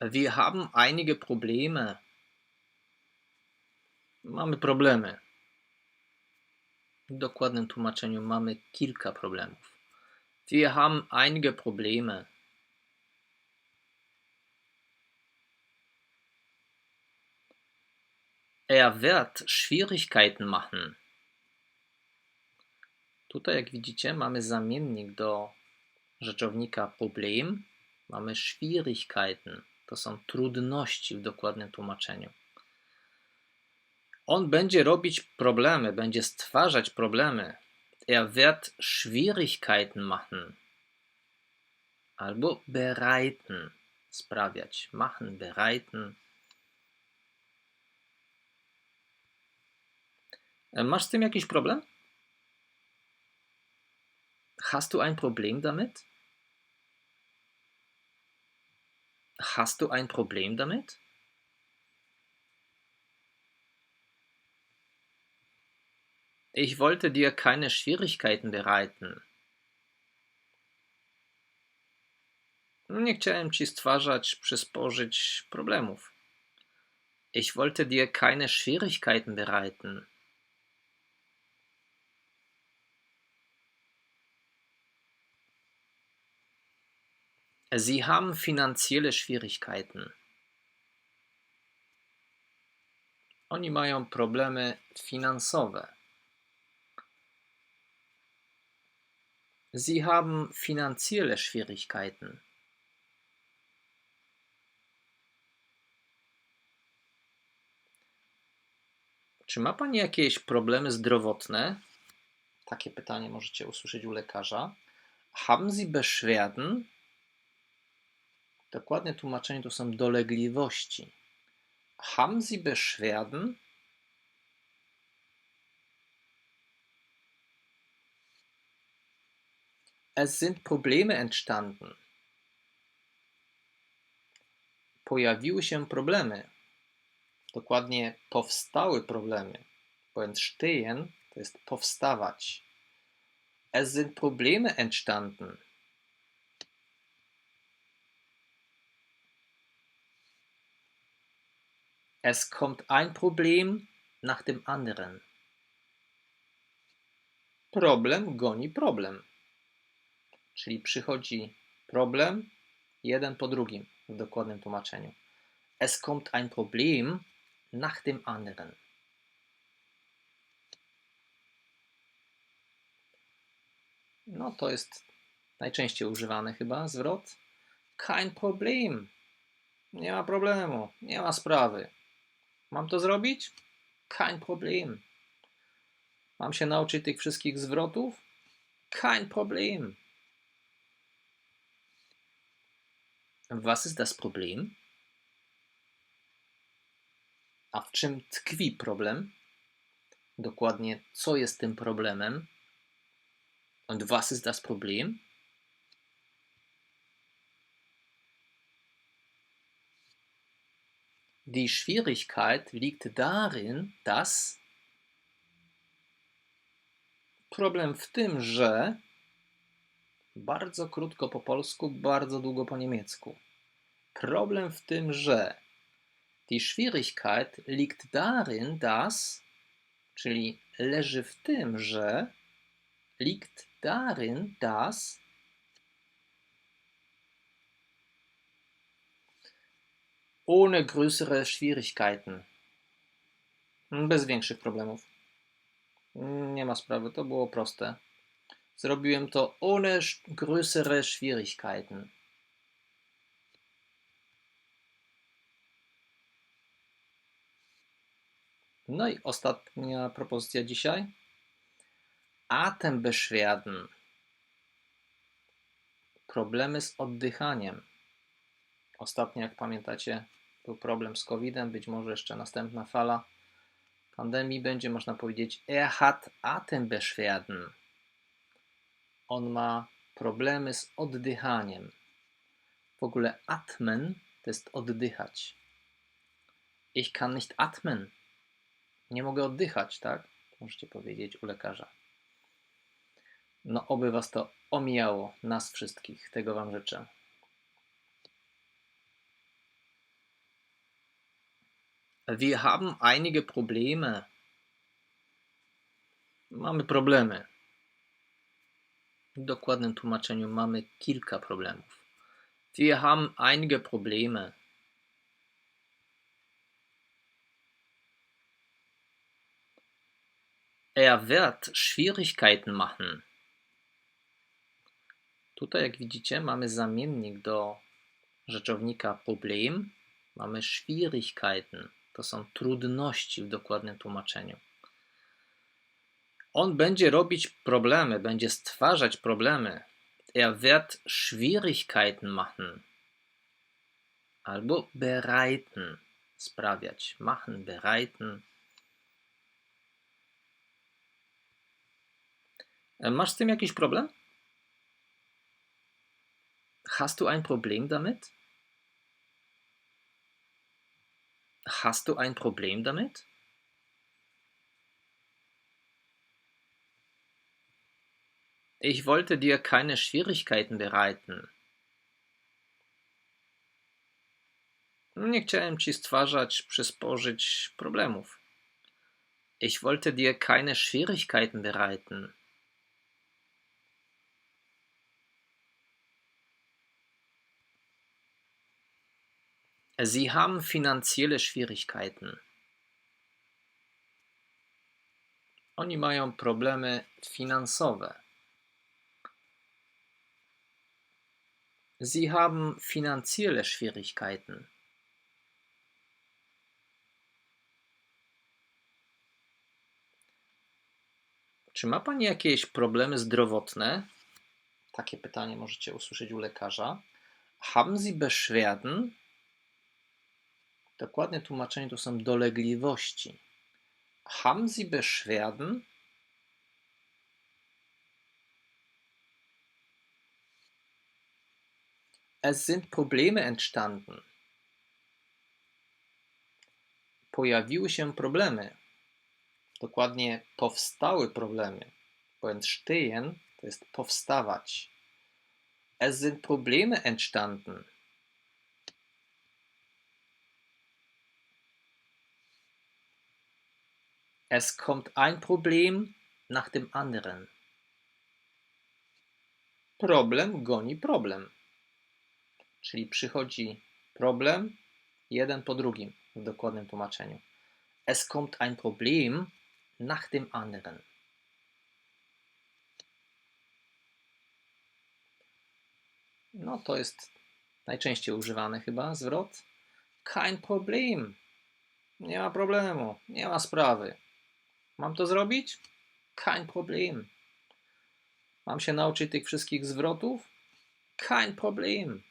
Wir haben einige Probleme. Mamy problemy. W dokładnym tłumaczeniu mamy kilka problemów. Wir haben einige Probleme. Er wird Schwierigkeiten machen. Tutaj, jak widzicie, mamy zamiennik do rzeczownika Problem. Mamy Schwierigkeiten. To są trudności w dokładnym tłumaczeniu. On będzie robić problemy, będzie stwarzać problemy. Er wird Schwierigkeiten machen. Albo bereiten, sprawiać. Machen, bereiten. E, Masz z tym jakiś problem? Hast du ein Problem damit? Hast du ein Problem damit? Ich wollte dir keine Schwierigkeiten bereiten. Nie chciałem ci stwarzać, przysporzyć problemów. Ich wollte dir keine Schwierigkeiten bereiten. Sie haben finanzielle Schwierigkeiten. Oni mają problemy finansowe. Sie haben finanzielle Schwierigkeiten. Czy ma Pani jakieś problemy zdrowotne? Takie pytanie możecie usłyszeć u lekarza. Haben Sie Beschwerden? Dokładne tłumaczenie to są dolegliwości. Haben Sie Beschwerden? Es sind Probleme entstanden. Pojawiły się problemy. Dokładnie powstały problemy. Bo entstehen to jest powstawać. Es sind Probleme entstanden. Es kommt ein Problem nach dem anderen. Problem goni problem. Czyli przychodzi problem jeden po drugim w dokładnym tłumaczeniu. Es kommt ein Problem nach dem anderen. No to jest najczęściej używany chyba zwrot. Kein Problem. Nie ma problemu, nie ma sprawy. Mam to zrobić? Kein Problem. Mam się nauczyć tych wszystkich zwrotów? Kein Problem. Was ist das Problem? A w czym tkwi problem? Dokładnie, co jest tym problemem? Und was ist das Problem? Die Schwierigkeit liegt darin, dass problem w tym, że bardzo krótko po polsku, bardzo długo po niemiecku. Problem w tym, że die Schwierigkeit liegt darin, dass, czyli leży w tym, że liegt darin, dass ohne größere Schwierigkeiten. Bez większych problemów. Nie ma sprawy, to było proste. Zrobiłem to ohne größere Schwierigkeiten. No i ostatnia propozycja dzisiaj. Atembeschwerden. Problemy z oddychaniem. Ostatnio, jak pamiętacie, był problem z COVID-em, być może jeszcze następna fala pandemii będzie, można powiedzieć, er hat Atembeschwerden. On ma problemy z oddychaniem. W ogóle atmen to jest oddychać. Ich kann nicht atmen. Nie mogę oddychać, tak? Możecie powiedzieć u lekarza. No, oby Was to omijało, nas wszystkich. Tego Wam życzę. Wir haben einige Probleme. Mamy problemy. W dokładnym tłumaczeniu mamy kilka problemów. Wir haben einige Probleme. Er wird Schwierigkeiten machen. Tutaj, jak widzicie, mamy zamiennik do rzeczownika Problem. Mamy Schwierigkeiten. To są trudności w dokładnym tłumaczeniu. On będzie robić problemy, będzie stwarzać problemy. Er wird Schwierigkeiten machen. Albo bereiten, sprawiać. Machen, bereiten. E, Masz z tym jakiś problem? Hast du ein Problem damit? Hast du ein Problem damit? Ich wollte dir keine Schwierigkeiten bereiten. Nie chciałem ci stwarzać, przysporzyć problemów. Ich wollte dir keine Schwierigkeiten bereiten. Sie haben finanzielle Schwierigkeiten. Oni mają problemy finansowe. Sie haben finanzielle Schwierigkeiten. Czy ma Pani jakieś problemy zdrowotne? Takie pytanie możecie usłyszeć u lekarza. Haben Sie Beschwerden? Dokładne tłumaczenie to są dolegliwości. Haben Sie Beschwerden? Es sind Probleme entstanden. Pojawiły się problemy. Dokładnie powstały problemy. Bo entstehen to jest powstawać. Es sind Probleme entstanden. Es kommt ein Problem nach dem anderen. Problem goni problem. Czyli przychodzi problem jeden po drugim w dokładnym tłumaczeniu. Es kommt ein Problem nach dem anderen. No to jest najczęściej używany chyba zwrot. Kein Problem. Nie ma problemu, nie ma sprawy. Mam to zrobić? Kein Problem. Mam się nauczyć tych wszystkich zwrotów? Kein Problem.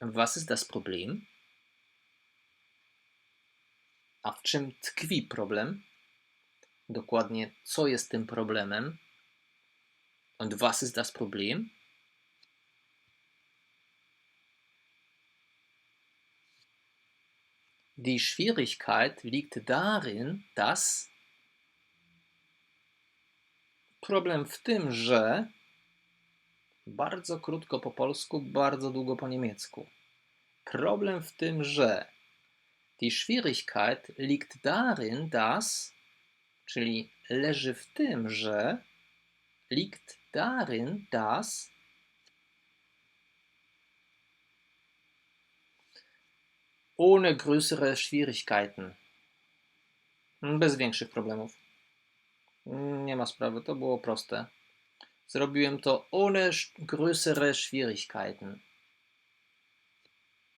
Was ist das Problem? A w czym tkwi problem? Dokładnie, co jest tym problemem? Und was ist das Problem? Die Schwierigkeit liegt darin, dass problem w tym, że bardzo krótko po polsku, bardzo długo po niemiecku. Problem w tym, że die Schwierigkeit liegt darin, dass, czyli leży w tym, że liegt darin, dass ohne größere Schwierigkeiten. Bez większych problemów. Nie ma sprawy, to było proste. Zrobiłem to ohne größere Schwierigkeiten.